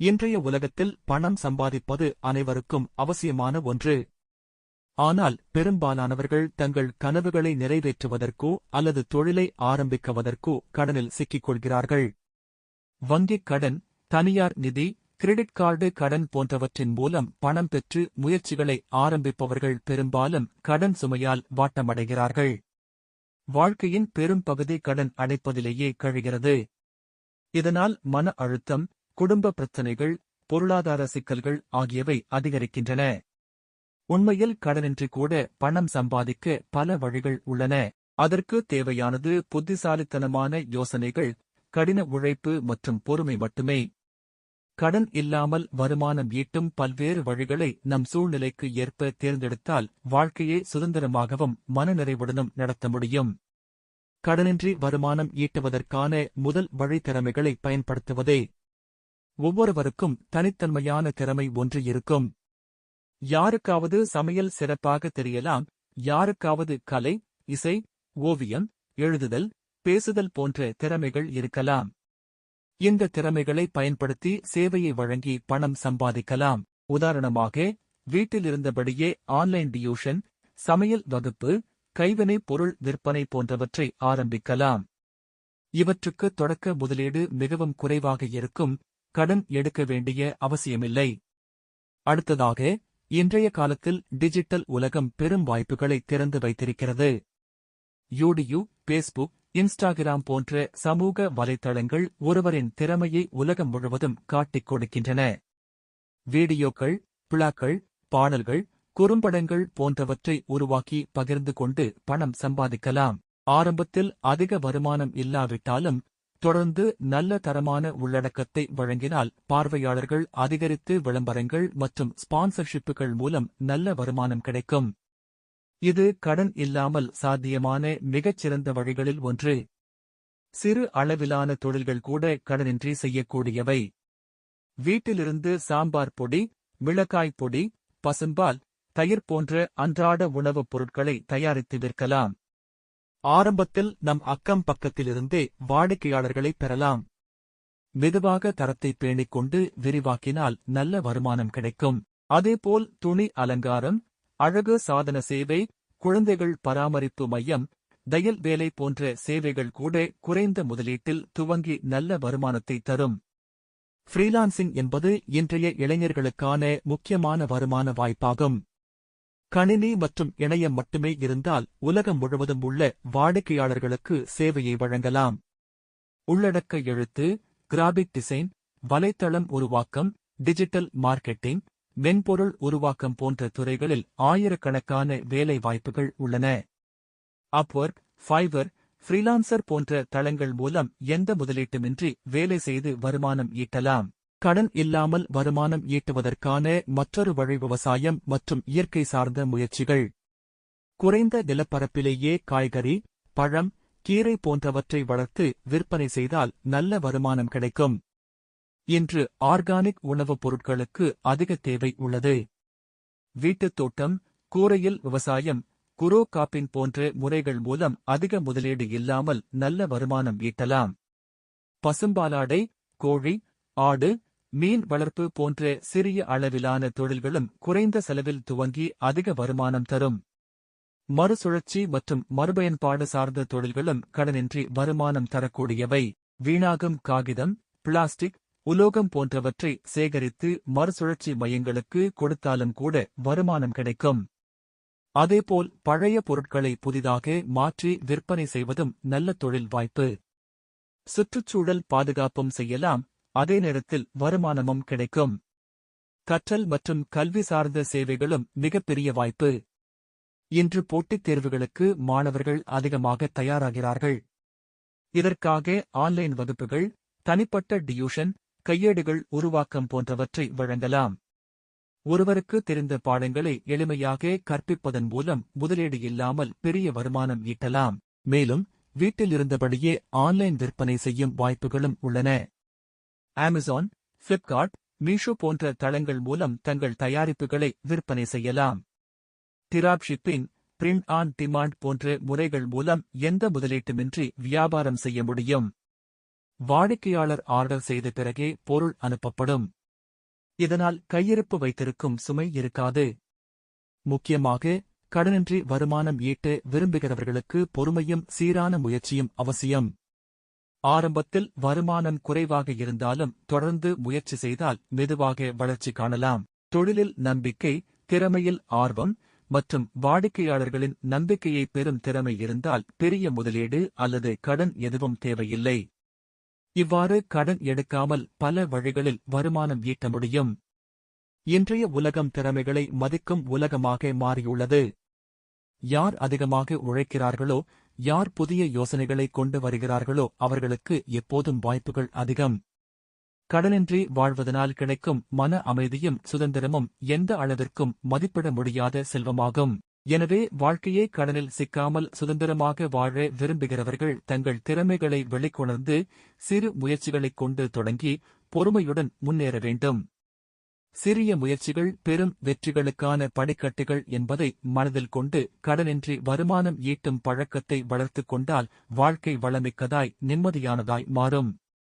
இன்றைய உலகத்தில் பணம் சம்பாதிப்பது அனைவருக்கும் அவசியமான ஒன்று. ஆனால் பெரும்பாலானவர்கள் தங்கள் கனவுகளை நிறைவேற்றுவதற்கோ அல்லது தொழிலை ஆரம்பிக்குவதற்கோ கடனில் சிக்கிக் கொள்கிறார்கள் வங்கிக் கடன் தனியார் நிதி கிரெடிட் கார்டு கடன் போன்றவற்றின் மூலம் பணம் பெற்று முயற்சிகளை ஆரம்பிப்பவர்கள் பெரும்பாலும் கடன் சுமையால் வாட்டமடைகிறார்கள். வாழ்க்கையின் பெரும் பகுதி கடன் அடைப்பதிலேயே கழிகிறது. இதனால் மன அழுத்தம் குடும்ப பிரச்சினைகள் பொருளாதார சிக்கல்கள் ஆகியவை அதிகரிக்கின்றன. உண்மையில் கடனின்றி கூட பணம் சம்பாதிக்க பல வழிகள் உள்ளன. அதற்கு தேவையானது புத்திசாலித்தனமான யோசனைகள் கடின உழைப்பு மற்றும் பொறுமை மட்டுமே. கடன் இல்லாமல் வருமானம் ஈட்டும் பல்வேறு வழிகளை நம் சூழ்நிலைக்கு ஏற்ப தேர்ந்தெடுத்தால் வாழ்க்கையை சுதந்திரமாகவும் மனநிறைவுடனும் நடத்த முடியும். கடனின்றி வருமானம் ஈட்டுவதற்கான முதல் வழி திறமைகளை பயன்படுத்துவதே ஒவ்வொருவருக்கும் தனித்தன்மையான திறமை ஒன்று இருக்கும். யாருக்காவது சமையல் சிறப்பாக தெரியலாம் யாருக்காவது கலை இசை ஓவியம் எழுதுதல் பேசுதல் போன்ற திறமைகள் இருக்கலாம். இந்த திறமைகளை பயன்படுத்தி சேவையை வழங்கி பணம் சம்பாதிக்கலாம். உதாரணமாக வீட்டில் இருந்தபடியே ஆன்லைன் டியூஷன் சமையல் வகுப்பு கைவினை பொருள் விற்பனை போன்றவற்றை ஆரம்பிக்கலாம். இவற்றுக்கு தொடக்க முதலீடு மிகவும் குறைவாக இருக்கும் கடன் எடுக்க வேண்டிய அவசியமில்லை. அடுத்ததாக இன்றைய காலத்தில் டிஜிட்டல் உலகம் பெரும் வாய்ப்புகளை திறந்து வைத்திருக்கிறது. யூடியூ பேஸ்புக் இன்ஸ்டாகிராம் போன்ற சமூக வலைத்தளங்கள் ஒருவரின் திறமையை உலகம் முழுவதும் காட்டிக் கொடுக்கின்றன. வீடியோக்கள் பிளாக்கள் பாடல்கள் குறும்படங்கள் போன்றவற்றை உருவாக்கி பகிர்ந்து கொண்டு பணம் சம்பாதிக்கலாம். ஆரம்பத்தில் அதிக வருமானம் இல்லாவிட்டாலும் தொடர்ந்து நல்ல தரமான உள்ளடக்கத்தை வழங்கினால் பார்வையாளர்கள் அதிகரித்து விளம்பரங்கள் மற்றும் ஸ்பான்சர்ஷிப்புகள் மூலம் நல்ல வருமானம் கிடைக்கும். இது கடன் இல்லாமல் சாத்தியமான மிகச்சிறந்த வழிகளில் ஒன்று. சிறு அளவிலான தொழில்கள் கூட கடனின்றி செய்யக்கூடியவை. வீட்டிலிருந்து சாம்பார் பொடி மிளகாய் பொடி பசும்பால் தயிர் போன்ற அன்றாட உணவுப் பொருட்களை தயாரித்து விற்கலாம். ஆரம்பத்தில் நம் அக்கம் பக்கத்திலிருந்தே வாடிக்கையாளர்களை பெறலாம். மெதுவாக தரத்தை பேணிக் கொண்டு விரிவாக்கினால் நல்ல வருமானம் கிடைக்கும். அதேபோல் துணி அலங்காரம் அழகு சாதன சேவை குழந்தைகள் பராமரிப்பு மையம் தையல் வேலை போன்ற சேவைகள் கூட குறைந்த முதலீட்டில் துவங்கி நல்ல வருமானத்தை தரும். ஃப்ரீலான்சிங் என்பது இன்றைய இளைஞர்களுக்கான முக்கியமான வருமான வாய்ப்பாகும். கணினி மற்றும் இணையம் மட்டுமே இருந்தால் உலகம் முழுவதும் உள்ள வாடிக்கையாளர்களுக்கு சேவையை வழங்கலாம். உள்ளடக்க எழுத்து கிராபிக் டிசைன் வலைத்தளம் உருவாக்கம் டிஜிட்டல் மார்க்கெட்டிங் மென்பொருள் உருவாக்கம் போன்ற துறைகளில் ஆயிரக்கணக்கான வேலை வாய்ப்புகள் உள்ளன. அப்வொர்க் ஃபைவர் ஃப்ரீலான்சர் போன்ற தளங்கள் மூலம் எந்த முதலீட்டுமின்றி வேலை செய்து வருமானம் ஈட்டலாம். கடன் இல்லாமல் வருமானம் ஈட்டுவதற்கான மற்றொரு வழி விவசாயம் மற்றும் இயற்கை சார்ந்த முயற்சிகள். குறைந்த நிலப்பரப்பிலேயே காய்கறி பழம் கீரை போன்றவற்றை வளர்த்து விற்பனை செய்தால் நல்ல வருமானம் கிடைக்கும். இன்று ஆர்கானிக் உணவுப் பொருட்களுக்கு அதிக தேவை உள்ளது. வீட்டுத் தோட்டம் கூரையில் விவசாயம் குரோ காப்பின் போன்ற முறைகள் மூலம் அதிக முதலீடு இல்லாமல் நல்ல வருமானம் ஈட்டலாம். பசும்பாலாடை கோழி ஆடு மீன் வளர்ப்பு போன்ற சிறிய அளவிலான தொழில்களும் குறைந்த செலவில் துவங்கி அதிக வருமானம் தரும். மறுசுழற்சி மற்றும் மறுபயன்பாடு சார்ந்த தொழில்களும் கடனின்றி வருமானம் தரக்கூடியவை. வீணாகும் காகிதம் பிளாஸ்டிக் உலோகம் போன்றவற்றை சேகரித்து மறுசுழற்சி மையங்களுக்கு கொடுத்தாலும் கூட வருமானம் கிடைக்கும். அதேபோல் பழைய பொருட்களை புதிதாக மாற்றி விற்பனை செய்வதும் நல்ல தொழில் வாய்ப்பு. சுற்றுச்சூழல் பாதுகாப்பும் செய்யலாம். அதே நேரத்தில் வருமானமும் கிடைக்கும். கற்றல் மற்றும் கல்வி சார்ந்த சேவைகளும் மிகப்பெரிய வாய்ப்பு. இன்று போட்டித் தேர்வுகளுக்கு மாணவர்கள் அதிகமாக தயாராகிறார்கள். இதற்காக ஆன்லைன் வகுப்புகள் தனிப்பட்ட டியூஷன் கையேடுகள் உருவாக்கம் போன்றவற்றை வழங்கலாம். ஒருவருக்கு தெரிந்த பாடங்களை எளிமையாக கற்பிப்பதன் மூலம் முதலீடு இல்லாமல் பெரிய வருமானம் ஈட்டலாம். மேலும் வீட்டில் இருந்தபடியே ஆன்லைன் விற்பனை செய்யும் வாய்ப்புகளும் உள்ளன. அமேசான் பிளிப்கார்ட் மீஷோ போன்ற தளங்கள் மூலம் தங்கள் தயாரிப்புகளை விற்பனை செய்யலாம். Drop shipping print on demand போன்ற முறைகள் மூலம் எந்த முதலீட்டுமின்றி வியாபாரம் செய்ய முடியும்? வாடிக்கையாளர் ஆர்டர் செய்த பிறகே பொருள் அனுப்பப்படும். இதனால் கையிருப்பு வைத்திருக்கும் சுமை இருக்காது. முக்கியமாக கடனின்றி வருமானம் ஈட்ட விரும்புகிறவர்களுக்கு பொறுமையும் சீரான முயற்சியும் அவசியம். ஆரம்பத்தில் வருமானம் குறைவாக இருந்தாலும் தொடர்ந்து முயற்சி செய்தால் மெதுவாக வளர்ச்சி காணலாம். தொழிலில் நம்பிக்கை திறமையில் ஆர்வம் மற்றும் வாடிக்கையாளர்களின் நம்பிக்கையை பெறும் திறமை இருந்தால் பெரிய முதலீடு அல்லது கடன் எதுவும் தேவையில்லை. இவ்வாறு கடன் எடுக்காமல் பல வழிகளில் வருமானம் ஈட்ட முடியும். இன்றைய உலகம் திறமைகளை மதிக்கும் உலகமாக மாறியுள்ளது. யார் அதிகமாக உழைக்கிறார்களோ யார் புதிய யோசனைகளை கொண்டு வருகிறார்களோ அவர்களுக்கு எப்போதும் வாய்ப்புகள் அதிகம். கடனின்றி வாழ்வதனால் கிடைக்கும் மன அமைதியும் சுதந்திரமும் எந்த அளவிற்கும் மதிப்பிட முடியாத செல்வமாகும். எனவே வாழ்க்கையே கடனில் சிக்காமல் சுதந்திரமாக வாழ விரும்புகிறவர்கள் தங்கள் திறமைகளை வெளிக்கொணர்ந்து சிறு முயற்சிகளைக் கொண்டு தொடங்கி பொறுமையுடன் முன்னேற வேண்டும். சிறிய முயற்சிகள் பெரும் வெற்றிகளுக்கான படிக்கட்டுகள் என்பதை மனதில் கொண்டு கடனின்றி வருமானம் ஈட்டும் பழக்கத்தை வளர்த்துக் கொண்டால் வாழ்க்கை வளமிக்கதாய் நிம்மதியானதாய் மாறும்.